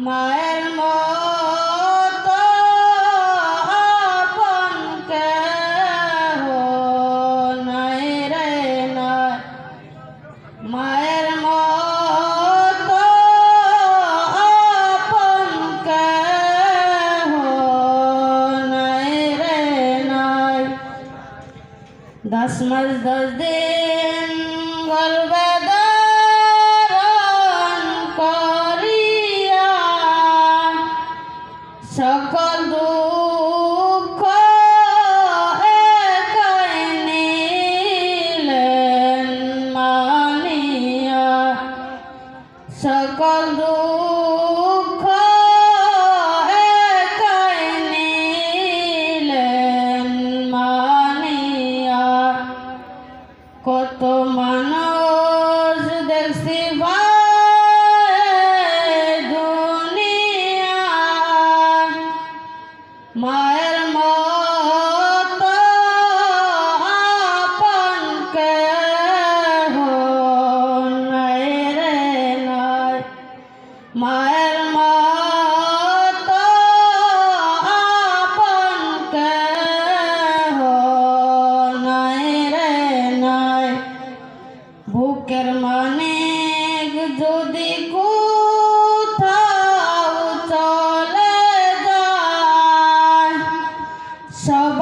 মায়ের মত আপনকে নাই রে নয় মায়ের মত আপনকে নাই রে নয় দশ মাস দশ দিন গলবে সকল দূর মায়ের মা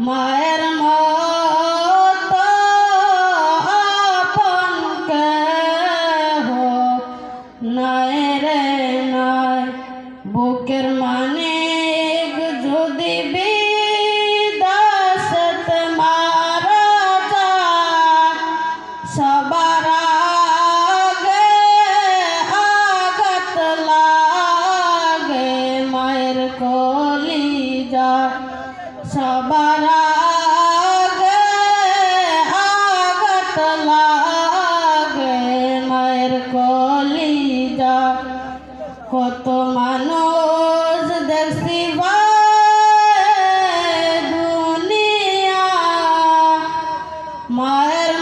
মায়ের মত নয় রে নয় বুকের মা knows the Shiva dunia, Maher